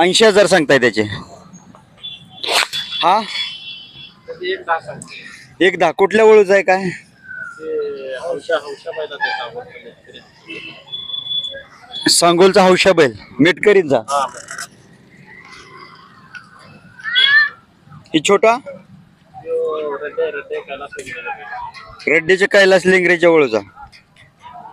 ऐंशी हजार सांगताय त्याचे. हा? एक दहा. कुठल्या वळूचा आहे काय? सांगोलचा हौशा बैल. मेटकरींचा जा. ही छोटा? त्यो कैलास लिंगरेच्या वळूचा.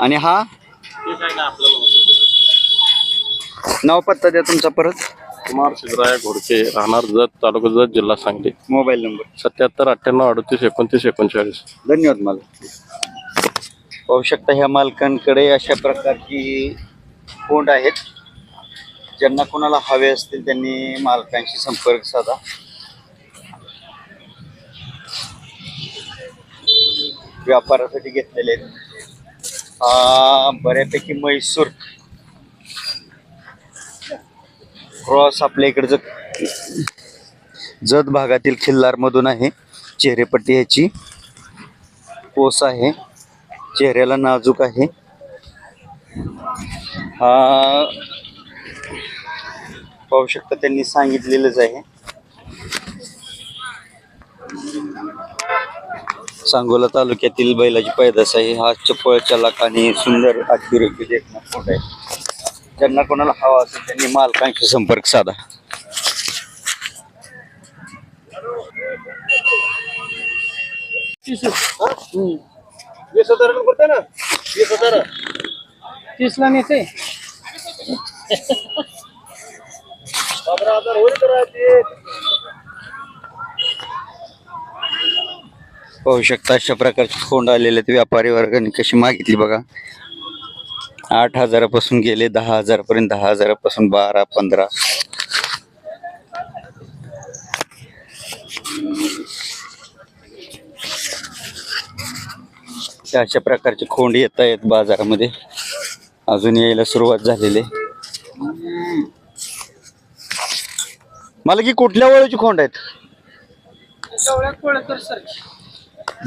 आणि हा? ते नाव पत्ता द्या तुमचा परत. कुमार सिद्धराय घोडके राहणार जत तालुका जत जिल्हा सांगली. Mobile number. सत्याहत्तर अठ्ठ्याण्णव अडतीस एकोणतीस एकोणचाळीस. धन्यवाद मला पाहू शकता ह्या मालकांकडे अशा प्रकारची कोंड आहेत. ज्यांना कोणाला हवे असतील त्यांनी मालकांशी संपर्क साधा. व्यापारासाठी घेतलेले आहेत. हा बऱ्यापैकी म्हैसूर. क्रॉस आपल्या इकडचं जत भागातील खिल्लारमधून आहे. चेहरेपट्टी ह्याची कोस आहे. चेहऱ्याला नाजूक आहे. हा पाहू शकता त्यांनी सांगितलेलंच आहे. सांगोला तालुक्यातील बैलाची पैदास आहे. हा चपळ चलाक आणि सुंदर अतिरेकी देखणं फोट आहे. ज्यांना कोणाला हवा असेल त्यांनी मालकांशी संपर्क साधा. वीस हजार करते ना? वीस हजार. तीसला नेते. पंधरा हजार होईल तर ते पाहू शकता. अशा प्रकारचे फोंड आलेले आहेत. व्यापारी वर्गाने कशी मागितली बघा. आठ हजारापासून गेले दहा हजारपर्यंत दहा हजारापासून बारा पंधरा. अशा प्रकारचे खोंड येत आहेत बाजारामध्ये. अजून यायला सुरुवात झालेली. मला की कुठल्या वळूची खोंड आहेत?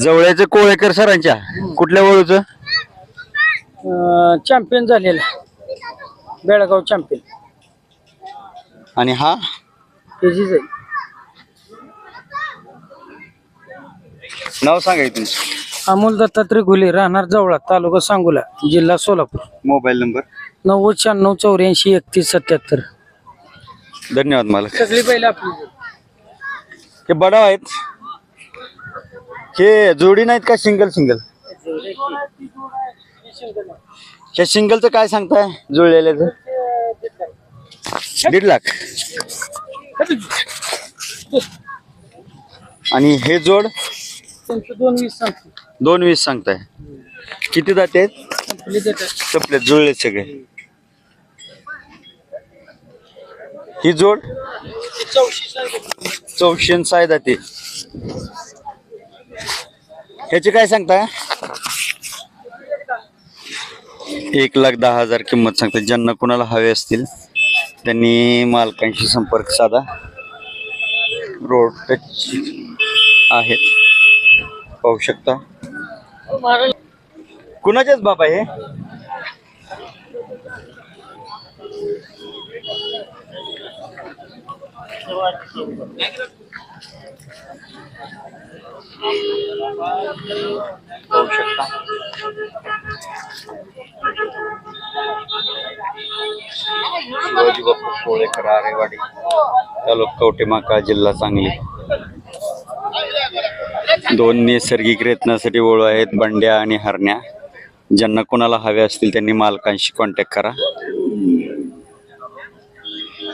जवळचे कोळेकर सरांच्या. कुठल्या वळूचं? चॅम्पियन झालेला बेळगाव चॅम्पियन आणि हा? त्याचीच आहे. नाव सांगा तुमचं. अमोल दत्तात्रय घुले राहणार जवळा तालुका सांगोला जिल्हा सोलापूर. Mobile number? नव्वद शहाण्णव चौऱ्याऐंशी एकतीस सत्याहत्तर. धन्यवाद मला सगळी पहिला आपली. हे बडाव आहेत. हे जोडी नाहीत का सिंगल सिंगल हे सिंगलचं काय सांगताय? जुळलेल्याचं दीड लाख. आणि हे जोड? दोन वीस सांगतो. दोन वीस सांगताय. किती जाते देतात संपले जुळले सगळे. ही जोड? चौशी सांगतो चौशे साय जाते ह्याचे काय सांगताय? एक लाख दहा हजार किंमत सांगतात ज्यांना कोणाला हवे असतील त्यांनी मालकांशी संपर्क साधा. रोड टच आहेत. पाहू शकता. कुणाचेच बाबा हे? पाहू शकता शिवाजी बापू कोळेकर आरेवाडी तालुका कवटेमाका जिल्हा सांगली दोन नैसर्गिक रत्नासाठी ओळू आहेत बंड्या आणि हरण्या. ज्यांना कोणाला हवे असतील त्यांनी मालकांशी कॉन्टॅक्ट करा.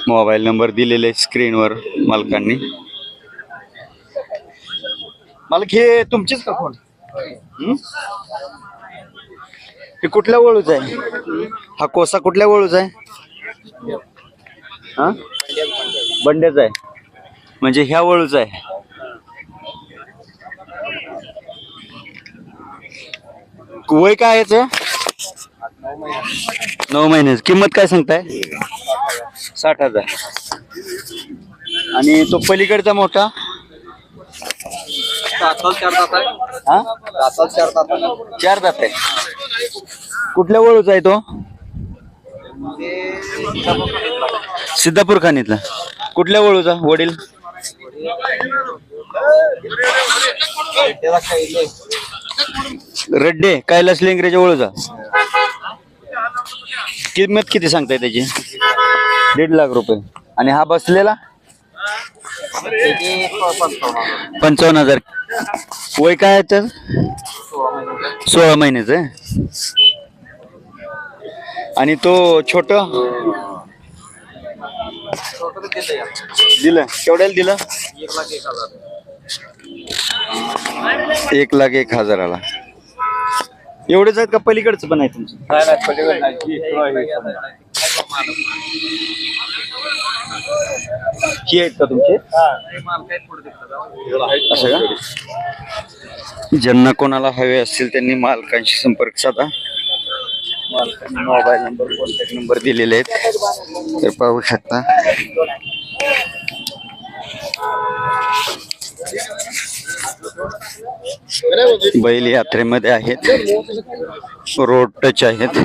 मोबाईल नंबर दिलेले स्क्रीनवर मालकांनी. मालक हे तुमचेच का फोन हं? कुठल्या वळूच आहे? हा कोसा कुठल्या वळूच आहे? हा? बंड्याचा आहे. म्हणजे ह्या वळूच आहे. वय काय आहे याचं? नऊ महिन्याची किंमत काय सांगताय? साठ हजार. आणि तो पलीकडचा मोठा? हा? चार दात आहे. चार दात आहे. कुठल्या वळूचा आहे तो? सिद्धापूर खाणीतला कुठल्या वळूचा? वडील? रड्डे कैलास लेंगरेच्या वळूचा. किंमत किती सांगताय त्याची? दीड लाख रुपये. आणि हा बसलेला? पंचावन्न हजार. वय काय आहे तर सोळा महिन्याचं आहे. आणि तो छोट? दिलं. केवढ्याला दिलं? एक लाख एक हजाराला. एवढेच आहेत का पलीकडचं पण आहे तुमचं? ही आहेत का तुमचे? असं का ज्यांना कोणाला हवे असतील त्यांनी मालकांशी संपर्क साधा. मालकांनी मोबाईल नंबर कॉन्टॅक्ट नंबर दिलेले आहेत. तर पाहू शकता. बैल यात्रेमध्ये आहेत. रोड टच आहेत.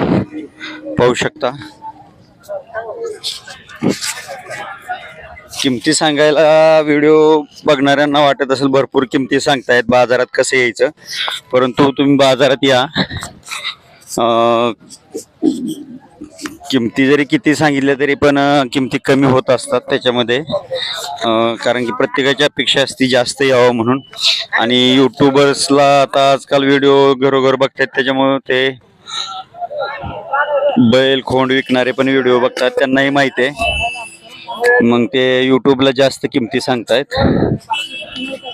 पाहू शकता. किमती सांगायला व्हिडिओ बघणाऱ्यांना वाटत असेल भरपूर किमती सांगतायत बाजारात कसं यायचं. परंतु तुम्ही बाजारात या. किमती जरी किती सांगितल्या तरी पण किमती कमी होत असतात त्याच्यामध्ये. कारण की प्रत्येकाची अपेक्षा असती जास्त यावं म्हणून. आणि युट्यूबर्सला आता आजकाल व्हिडिओ घरोघर बघतात त्याच्यामुळे ते बैल खोंड विकणारे पण व्हिडिओ बघतात त्यांनाही माहिती आहे. मग ते युट्यूबला जास्त किमती सांगतायत.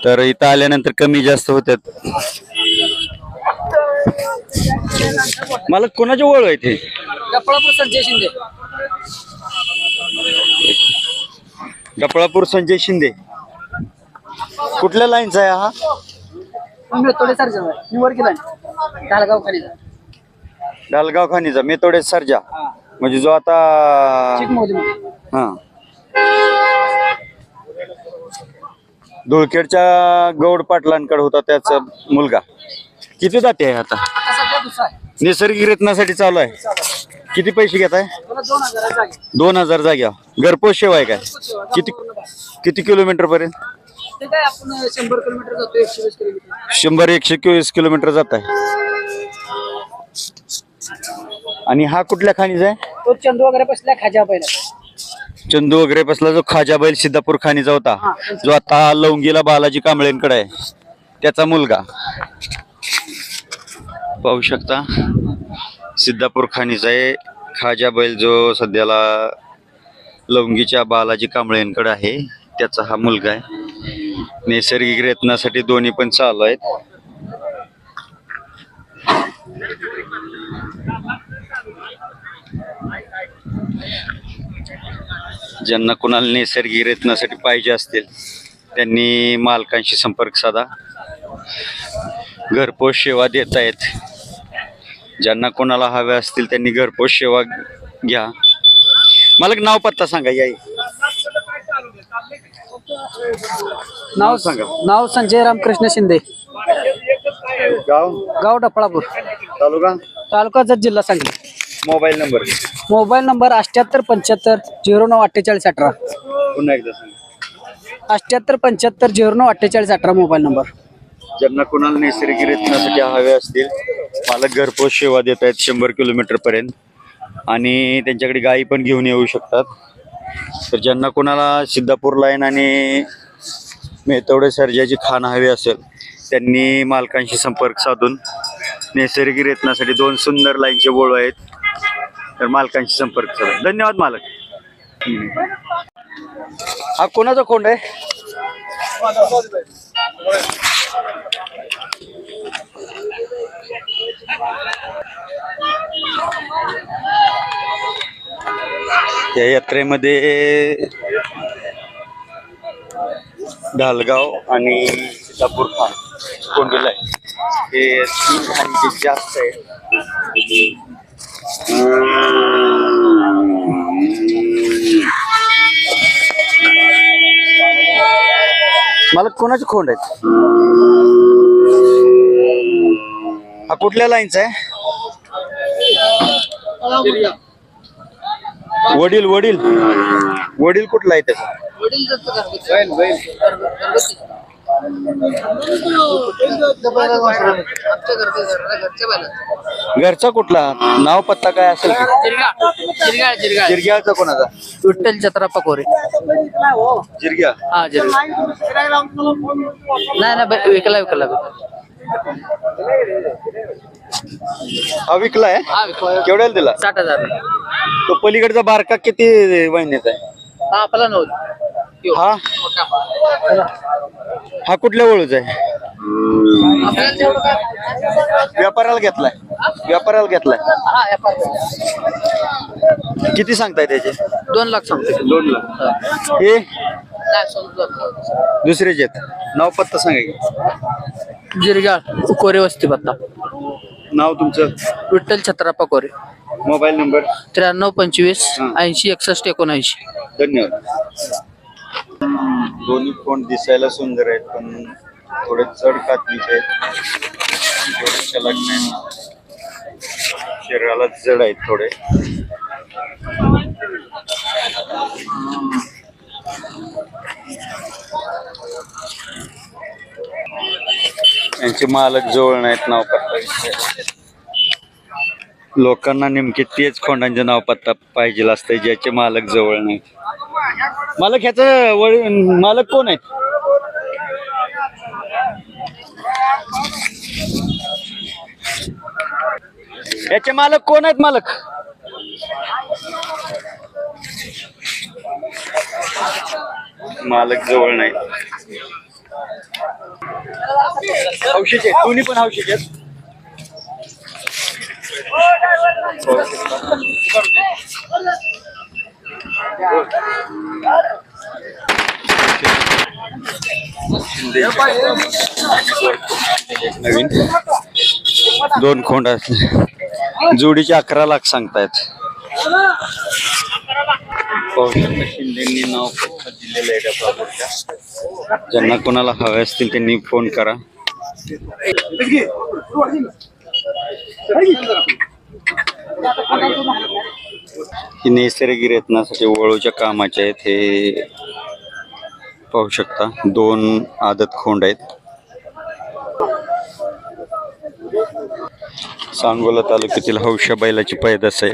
तर इथं आल्यानंतर कमी जास्त होतात मला कोणाची ओळख आहे ते संजय शिंदे. डपळापूर संजय शिंदे. कुठल्या लाईनचा आहे हा? थोडे सर ढालगाव खाली डालगाव खानीचा मेतोडे सरजा म्हणजे जो आता हा. धुळखेडच्या गौड पाटलांकडे होता त्याचा मुलगा. किती जाते आहे आता? सध्या दुसरा आहे. नैसर्गिक रत्नासाठी चालू आहे. किती पैसे घेत आहे त्याला दोन हजार जागे. दोन हजार जाग्या घरपोच सेवा आहे काय? किती किती किलोमीटर पर्यंत? ते काय आपण शंभर किलोमीटर जातो एकशे वीस किलोमीटर. शंभर एकशे चोवीस किलोमीटर जात आहे. आणि हा कुठल्या खाणीचा आहे? तो चंदू वगैरे बसला खाजा पहिला चंदू वगैरे बसला जो खाजा बैल सिद्धापूर खाणीचा होता जो आता लवंगीला बालाजी कांबळेंकडे आहे. त्याचा मुलगा. पाहू शकता सिद्धापूर खाणीचा आहे. खाजा बैल जो सध्याला लवंगीच्या बालाजी कांबळेंकडे आहे त्याचा हा मुलगा आहे. नैसर्गिक रत्नासाठी दोन्ही पण चालू आहेत. ज्यांना कोणाला नैसर्गिक रत्नासाठी पाहिजे असतील त्यांनी मालकांशी संपर्क साधा. घरपोच सेवा देत आहेत. ज्यांना कोणाला हव्या असतील त्यांनी घरपोच सेवा घ्या. मला एक नाव पत्ता सांगा याई नाव सांगा. नाव संजय रामकृष्ण शिंदे. गाव? गाव डफळापूर. तालुका? तालुका जत जिल्हा Sangli. Mobile number. Mobile number अठ्याहत्तर पंच्याहत्तर झिरो नऊ अठ्ठेचाळीस अठरा. पुन्हा एकदा सांगा. अठ्याहत्तर पंच्याहत्तर झिरो नऊ अठ्ठेचाळीस अठरा मोबाईल नंबर. ज्यांना कोणाला नैसर्गिक रत्नासाठी हवे असतील मला घरपोच सेवा देत आहेत शंभर किलोमीटर पर्यंत. आणि त्यांच्याकडे गायी पण घेऊन येऊ शकतात. तर ज्यांना कोणाला सिद्धापूर लाईन आणि मेथवडे सर्जाची खाण हवी असेल त्यांनी मालकांशी संपर्क साधून नैसर्गिक रत्नासाठी दोन सुंदर लाईनचे बोळ आहेत. तर मालकांशी संपर्क करा धन्यवाद मालक. हा कोणाचा कोंड आहे? या यात्रेमध्ये ढालगाव आणि सीतापूर खान कोंडीला आहे. हे तीन खाणी जे जास्त आहे मला कोणाचे खोंड आहेत? हा कुठल्या लाईनचा आहे? वडील वडील. वडील कुठला आहे त्याचा घरचा कुठला? नाव पत्ता काय असेल? जिरग्याचा कोणाचा? विठ्ठल जत्रा पकोरे. जिरग्या? हा जिरगा नाही नाही विकला विकला विकला. हा विकलाय हा विकला. केवढ्याला दिला? साठ हजार. तो पलीकडचा बारका किती महिन्याचा आहे? हा आपला नव्हता. हा. हा कुठल्या ओळूचा आहे? व्यापाराला घेतलाय. व्यापाराला घेतलाय. किती सांगताय त्याचे? दोन लाख सांगतो दोन लाख. हे. आहेत. नाव पत्ता सांगा की. जिरगाळ कोरे वस्ती पत्ता. नाव तुमचं? Vitthal Chhatra Pakore mobile number? त्र्याण्णव पंचवीस. ऐंशी एकसष्ट एकोणऐंशी. धन्यवाद. दोन्ही फोन दिसायला सुंदर आहेत पण थोडे चढ कातलीचे आहेत. चलक नाही. शरीराला जड आहेत थोडे. यांचे मालक जवळ नाहीत नाव पत्ता लोकांना नेमके तेच खोंडांचे नाव पत्ता पाहिजे असते ज्याचे मालक जवळ नाहीत. मालक ह्याच मालक कोण आहेत? याचे मालक कोण आहेत मालक? मालक जवळ नाही. औषध आहेत. दोन्ही पण औषध आहेत. नवीन. दोन खोंड असले जोडीचे अकरा लाख सांगतायत. शिंदेनी नाव दिलेलं आहे त्या ज्यांना कोणाला हवे असतील त्यांनी फोन करा. ही नैसर्गिक रत्नासाठी वळूच्या कामाचे आहेत हे पाहू शकता. दोन आदत खोंड आहेत. सांगोला तालुक्यातील हौशा बैलाची पैदास आहे.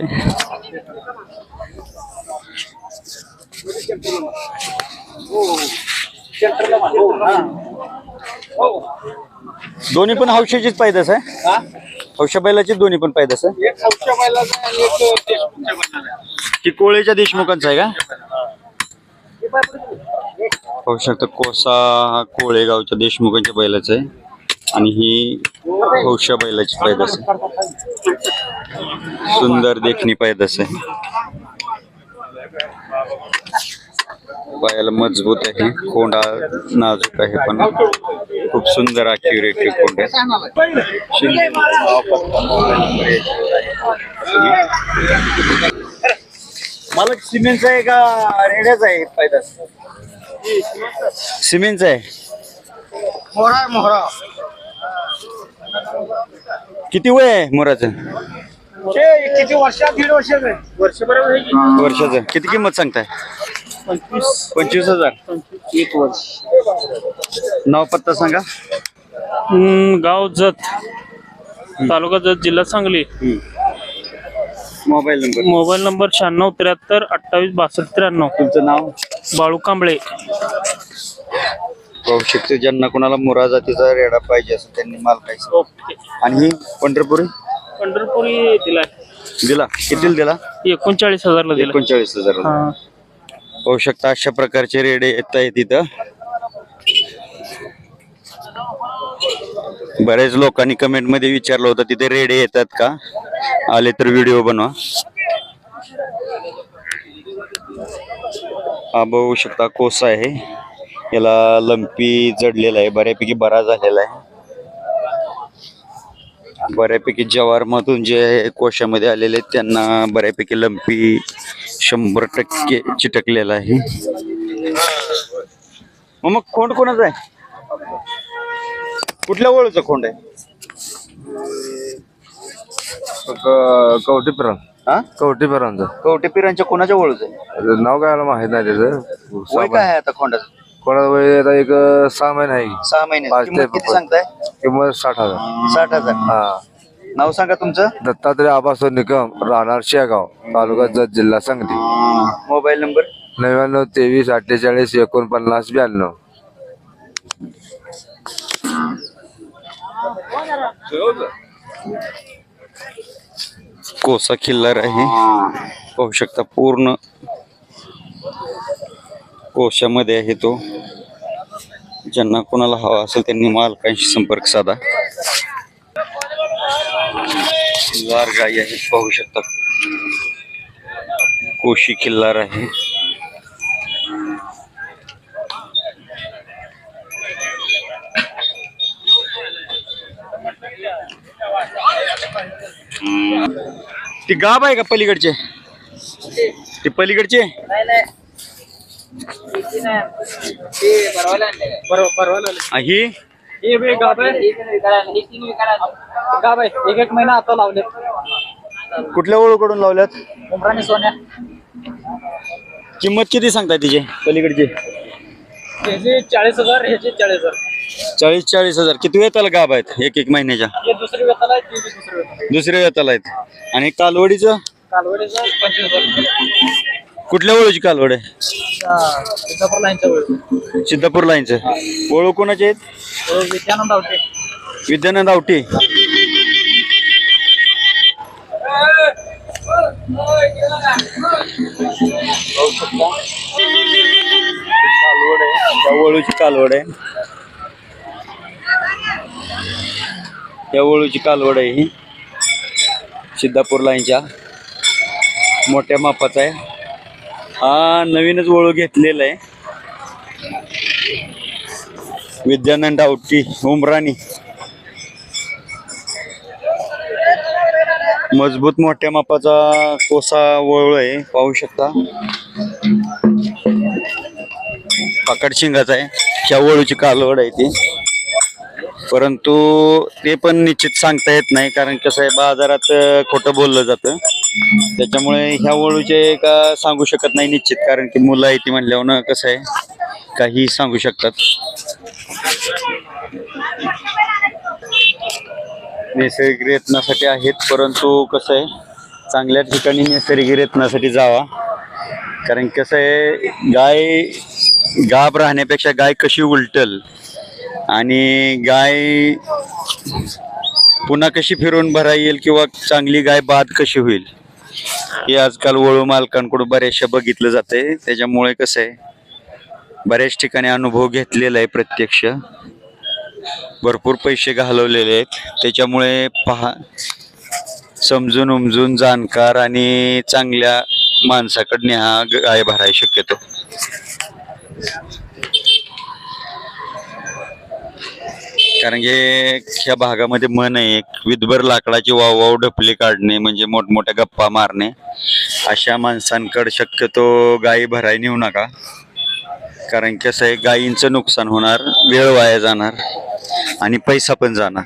दोन्ही पण हौशाचीच पैदास आहे. हौशा बैलाची दोन्ही पण पैदास आहे एक हौशा बैलाचा आणि एक देशमुखच्या बैलाचा. ती कोळेच्या देशमुखांचा आहे का? पाहू शकता कोसा हा कोळेगावच्या देशमुखांच्या बैलाचा आहे. आणि ही हौशा बैलाची पैदास आहे. सुंदर देखणी पैदास आहे. पायाला मजबूत आहे कोंडा नाजूक आहे पण खूप सुंदर अक्युरेट कोंड आहे. मला सिमेंटचा आहे का रेड्याचा आहे पैदास सिमेंटचा आहे. मोहरा मोहरा किती वय आहे मोराचं? ते किती वर्षात दीड वर्षाच आहे. वर्षभर? वर्षाचं. किती किंमत सांगताय? पंचवीस. पंचवीस हजार. एक वर्ष. नाव पत्ता सांगा. हम्म, गाव जत. तालुका जत जिल्हा Sangli. Mobile number. Mobile number शहाण्णव त्र्याहत्तर अठ्ठावीस बासष्ट त्र्याण्णव. तुमचं नाव? बाळू कांबळे. पाहू शकतो ज्यांना कोणाला मुरा जातीचा रेडा पाहिजे असं त्यांनी माल पाहिजे ओके. आणि ही पंढरपुरी? पंढरपुरी दिलाय. दिला. कितीला दिला? एकोणचाळीस हजारला दिला एकोणचाळीस हजार हा. पाहू शकता अशा प्रकारचे रेडे येत आहेत तिथं बऱ्याच लोकांनी कमेंटमध्ये विचारलं होतं तिथे रेडे येतात का? आले तर व्हिडिओ बनवा. हा बघू शकता कोसा आहे. याला लंपी जडलेला आहे बऱ्यापैकी बरा झालेला आहे. बऱ्यापैकी जवार मधून जे कोशामध्ये आलेले आहेत त्यांना बऱ्यापैकी लंपी शंभर टक्के चिटकलेला आहे. मग मग खोंड कोणाचा आहे? कुठल्या ओळूचा खोंड आहे? कवटेपुरा हा? कवटी पर्यंत कवटे पिरांच्या कोणाच्या ओळख आहे? नाव काय माहीत नाही त्याचं. वय काय आहे आता खोंडाचं? कोणाचं वय आता एक सहा महिने आहे. सहा महिने. पाच किंमत ते किती पाच. सांगताय? किंमत साठ हजार. साठ हजार. हा. नाव सांगा तुमचं? दत्तात्रय आबासो निकम राहणार शेगाव तालुका जत जिल्हा सांगली. Mobile number? नव्याण्णव तेवीस अठ्ठेचाळीस एकोणपन्नास ब्याण्णव. कोसा किल्लार आहे पाहू शकता पूर्ण कोशामध्ये आहे तो. ज्यांना कोणाला हवा असेल त्यांनी मालकांशी संपर्क साधा. लार गाई आहे पाहू शकता कोशी किल्लार आहे. ती गाब आहे का पलीकडचे? ते पलीकडचे? आ, ही एक एक महिना आता लावले कुठल्या ओळखकडून लावल्यात? उमराणी सोन्या. किंमत किती सांगताय तिचे? पलीकडचे. ह्याचे चाळीस हजार ह्याचे चाळीस हजार. चाळीस चाळीस हजार. किती वेताला गाब आहेत? एक एक महिन्याच्या. दुसरी दुसऱ्या वेताला आहेत. आणि कालवडीचं? कालवडीचं पंचवीस हजार. कुठल्या ओळखची कालवड आहे? सिद्धापूर लाईनचं ओळख कोणाचे आहेत? विद्यानंद आवटे. विद्यानंद आवटी. कालवड आहे. त्या वळूची कालवड आहे. त्या वळूची कालवड आहे ही. सिद्धापूर लाईनच्या. मोठ्या मापाचा आहे. हा नवीनच वळू घेतलेला आहे. विद्यानंद डावटी उमराणी. मजबूत मोठ्या मापाचा कोसा वळू आहे पाहू शकता. पाकड शिंगाचा आहे. ह्या वळूची कालवड आहे ती. परंतु ते पण निश्चित सांगता येत नाही कारण कसं आहे बाजारात अं, खोटं बोललं जातं. त्याच्यामुळे ह्या वळूचे का सांगू शकत नाही निश्चित कारण की मुलं आहे ती म्हणल्यावर कसं आहे काही सांगू शकतात. नैसर्गिक रेतनासाठी आहेत परंतु कसं आहे चांगल्या ठिकाणी नैसर्गिक रेतनासाठी जावा. कारण कसं आहे गाय गाब राहण्यापेक्षा गाय कशी उलटल आणि गाय पुन्हा कशी फिरून भरा येईल किंवा चांगली गाय बाद कशी होईल हे आजकाल वळू मालकांकडून बऱ्याचशा बघितलं जाते त्याच्यामुळे कसं आहे बऱ्याच ठिकाणी अनुभव घेतलेला आहे प्रत्यक्ष. भरपूर पैसे घालवलेले आहेत. त्याच्यामुळे पहा समजून उमजून जाणकार आणि चांगल्या माणसाकडने हा गाय भराय शक्यतो. कारण की ह्या भागामध्ये मन आहे. विधभर लाकडाची वाव वाव ढपली काढणे म्हणजे मोठमोठ्या गप्पा मारणे. अशा माणसांकडे शक्यतो गायी भराय नेऊ नका. कारण कसं आहे गायींचं नुकसान होणार वेळ वाया जाणार आणि पैसा पण जाणार.